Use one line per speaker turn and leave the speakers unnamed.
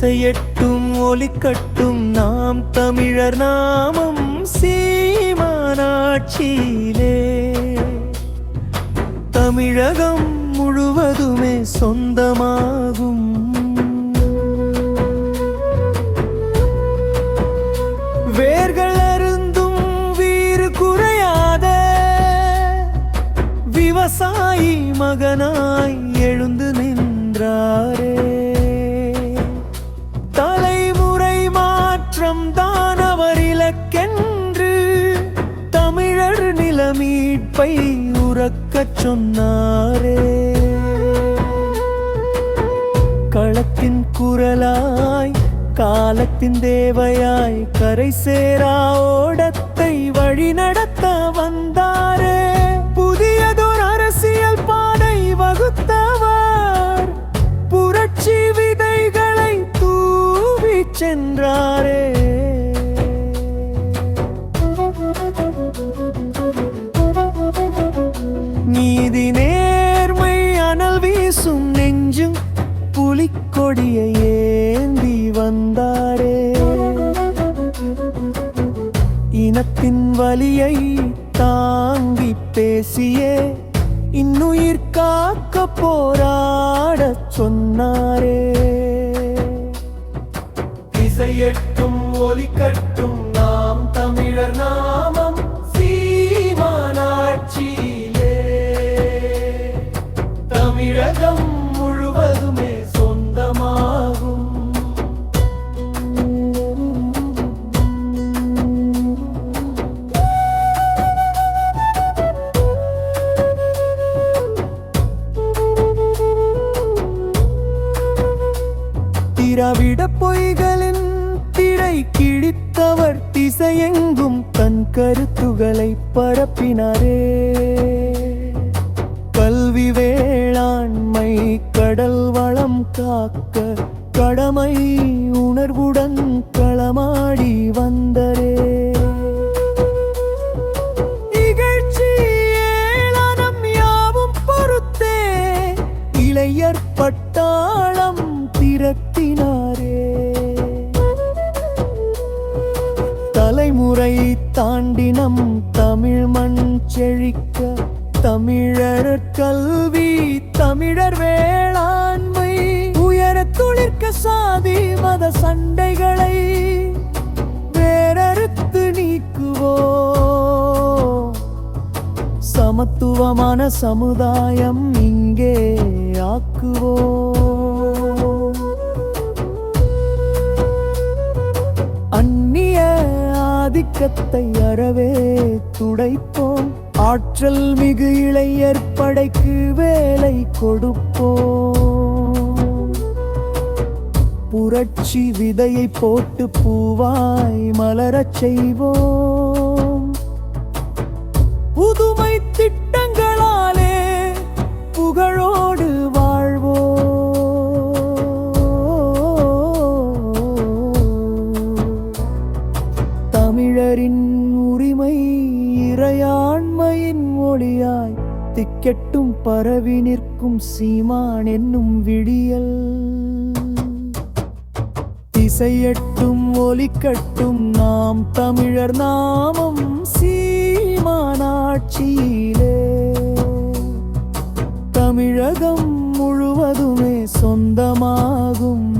திசையெட்டும் ஒலிக்கட்டும் நாம் தமிழர் நாமம் சீமானாட்சியிலே. தமிழகம் முழுவதுமே சொந்தமாகும். வேர்கள் அருந்தும் வீறு குறையாத விவசாயி மகனாய் எழுந்து நின்றார். தமிழர் நிலமீட்பை உறக்கச் சொன்னாரே. களத்தின் குரலாய் காலத்தின் தேவையாய் கரை சேரா ஓடத்தை வழி நடத்த வந்தாரே. புதியதோர் அரசியல் பாதை வகுத்தவர் புரட்சி விதைகளை தூவி சென்றாரே. இனத்தின் வலியை தாங்கி பேசியே இன்னுயிர் காக்க போராட சொன்னாரே. திசையெட்டும் ஒலிக்கட்டும் நாம் தமிழர் நாமம் பொய்களின் திரை கிழித்தவர் திசையெங்கும் தன் கருத்துகளை பரப்பினாரே. தலைமுறை தாண்டினம் தமிழ் மண் செழிக்க. தமிழர் கல்வி தமிழர் வேளாண்மை. உயர துளிர்க்க சாதி மத சண்டைகளை வேறறுத்து நீக்குவோ. சமத்துவமான சமுதாயம் இங்கே ஆக்குவோ. ஆதிக்கத்தை அறவே துடைப்போம். ஆற்றல் மிகு இளையர் படைக்கு வேலை கொடுப்போம். புரட்சி விதையை போட்டு பூவாய் மலரச் செய்வோம். கெட்டும் பரவி நிற்கும் சீமான் என்னும் விடியல். திசையட்டும் ஒலிக்கட்டும் நாம் தமிழர் நாமம் சீமானாட்சியிலே. தமிழகம் முழுவதுமே சொந்தமாகும்